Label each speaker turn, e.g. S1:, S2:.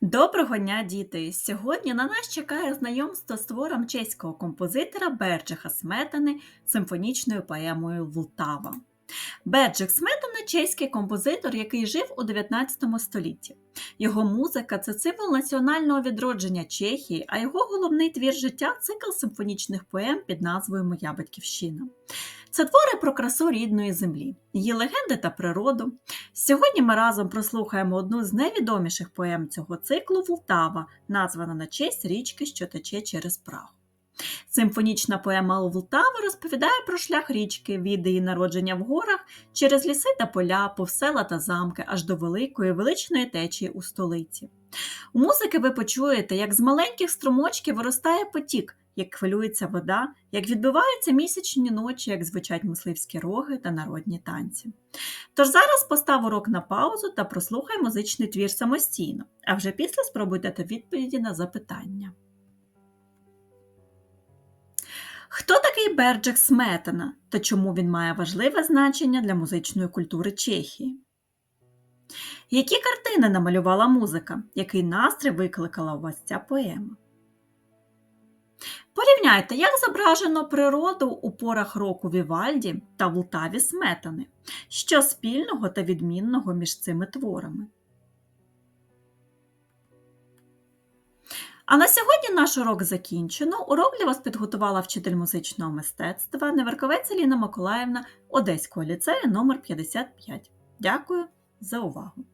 S1: Доброго дня, діти! Сьогодні на нас чекає знайомство з твором чеського композитора Берджиха Сметани симфонічною поемою Вултава. Берджих Сметана чеський композитор, який жив у 19 столітті. Його музика це символ національного відродження Чехії, а його головний твір життя цикл симфонічних поем під назвою Моя батьківщина. Це твори про красу рідної землі, її легенди та природу. Сьогодні ми разом прослухаємо одну з найвідоміших поем цього циклу Вултава, названа на честь річки, що тече через Прагу. Симфонічна поема Вултава розповідає про шлях річки від її народження в горах через ліси та поля, повз села та замки, аж до великої величної течії у столиці. У музики ви почуєте, як з маленьких струмочків виростає потік, як хвилюється вода, як відбиваються місячні ночі, як звучать мисливські роги та народні танці. Тож зараз постав урок на паузу та прослухай музичний твір самостійно, а вже після спробуй дати відповіді на запитання. Хто такий Берджик Сметана та чому він має важливе значення для музичної культури Чехії? Які картини намалювала музика? Який настрій викликала у вас ця поема? Порівняйте, як зображено природу у порах року Вівальді та Вултаві Сметани. Що спільного та відмінного між цими творами? А на сьогодні наш урок закінчено. Урок для вас підготувала вчитель музичного мистецтва Неверковець Еліна Миколаївна Одеського ліцею номер 55 Дякую за увагу!